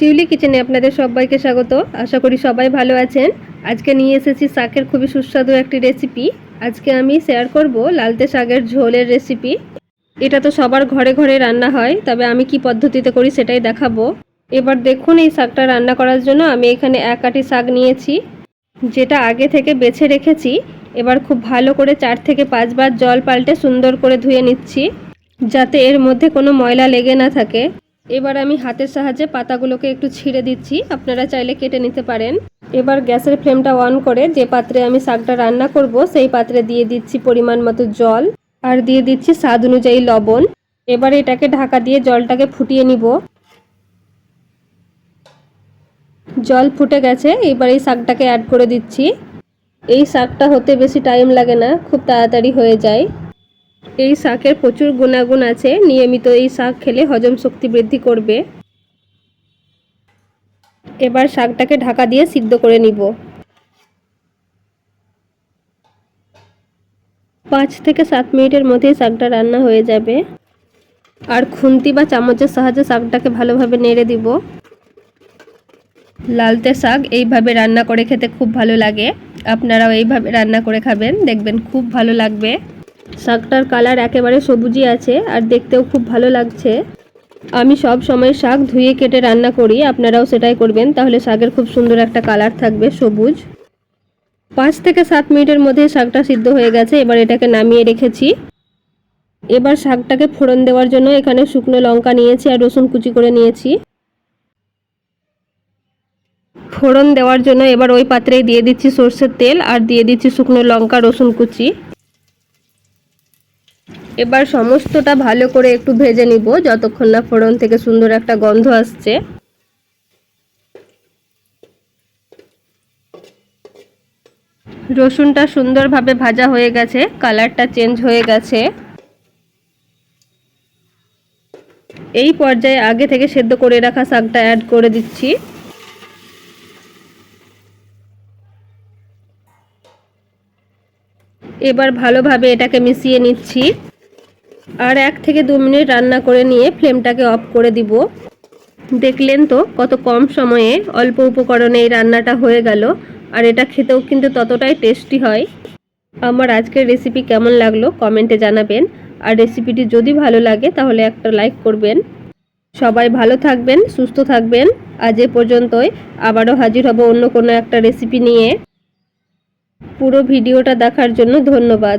শিউলি কিচেনে আপনাদের সবাইকে স্বাগত। আশা করি সবাই ভালো আছেন। আজকে নিয়ে এসেছি শাকের খুবই সুস্বাদু একটি রেসিপি। আজকে আমি শেয়ার করব লালতে শাকের ঝোলের রেসিপি। এটা তো সবার ঘরে ঘরে রান্না হয়, তবে আমি কি পদ্ধতিতে করি সেটাই দেখাবো। এবার দেখুন এই শাকটা রান্না করার জন্য আমি এখানে এক আটি শাক নিয়েছি, যেটা আগে থেকে বেছে রেখেছি। এবার খুব ভালো করে চার থেকে পাঁচবার জল পাল্টে সুন্দর করে ধুয়ে নিচ্ছি, যাতে এর মধ্যে কোনো ময়লা লেগে না থাকে। এবার আমি হাতের সাহায্যে পাতাগুলোকে একটু ছিঁড়ে দিচ্ছি। আপনারা চাইলে কেটে নিতে পারেন। এবার গ্যাসের ফ্লেমটা অন করে যে পাত্রে আমি শাকটা রান্না করব, সেই পাত্রে দিয়ে দিচ্ছি পরিমাণ মতো জল আর দিয়ে দিচ্ছি স্বাদ অনুযায়ী লবণ। এবার এটাকে ঢাকা দিয়ে জলটাকে ফুটিয়ে নিব। জল ফুটে গেছে, এবার এই শাকটাকে অ্যাড করে দিচ্ছি। এই শাকটা হতে বেশি টাইম লাগে না, খুব তাড়াতাড়ি হয়ে যায়। এই শাকের প্রচুর গুণাগুণ আছে। নিয়মিত এই শাক খেলে হজম শক্তি বৃদ্ধি করবে। এবার শাকটাকে ঢাকা দিয়ে সিদ্ধ করে নিব। পাঁচ থেকে সাত মিনিটের মধ্যেই শাকটা রান্না হয়ে যাবে। আর খুন্তি বা চামচের সাহায্যে শাকটাকে ভালোভাবে নেড়ে দিব। লালতে শাক এইভাবে রান্না করে খেতে খুব ভালো লাগে। আপনারাও এইভাবে রান্না করে খাবেন, দেখবেন খুব ভালো লাগবে। শাকটার কালার একেবারে সবুজই আছে আর দেখতেও খুব ভালো লাগছে। আমি সব সময় শাক ধুয়ে কেটে রান্না করি, আপনারাও সেটাই করবেন, তাহলে শাকের খুব সুন্দর একটা কালার থাকবে, সবুজ। পাঁচ থেকে সাত মিনিটের মধ্যে শাকটা সিদ্ধ হয়ে গেছে, এবার এটাকে নামিয়ে রেখেছি। এবার শাকটাকে ফোড়ন দেওয়ার জন্য এখানে শুকনো লঙ্কা নিয়েছি আর রসুন কুচি করে নিয়েছি। ফোড়ন দেওয়ার জন্য এবার ওই পাত্রেই দিয়ে দিচ্ছি সর্ষের তেল আর দিয়ে দিচ্ছি শুকনো লঙ্কা, রসুন কুচি। এবার সমস্তটা ভালো করে একটু ভেজে নিব, যতক্ষণ না ফোড়ন থেকে সুন্দর একটা গন্ধ আসছে। রসুনটা সুন্দরভাবে ভাজা হয়ে গেছে, কালারটা চেঞ্জ হয়ে গেছে। এই পর্যায়ে আগে থেকে সেদ্ধ করে রাখা শাকটা অ্যাড করে দিচ্ছি। এবার ভালোভাবে এটাকে মিশিয়ে নিচ্ছি। আর এক থেকে দু মিনিট রান্না করে নিয়ে ফ্লেমটাকে অফ করে দিব। দেখলেন তো কত কম সময়ে অল্প উপকরণে এই রান্নাটা হয়ে গেল, আর এটা খেতেও কিন্তু ততটাই টেস্টি হয়। আমার আজকের রেসিপি কেমন লাগল কমেন্টে জানাবেন, আর রেসিপিটি যদি ভালো লাগে তাহলে একটা লাইক করবেন। সবাই ভালো থাকবেন, সুস্থ থাকবেন। আজ এ পর্যন্তই, আবারও হাজির হব অন্য কোনো একটা রেসিপি নিয়ে। পুরো ভিডিওটা দেখার জন্য ধন্যবাদ।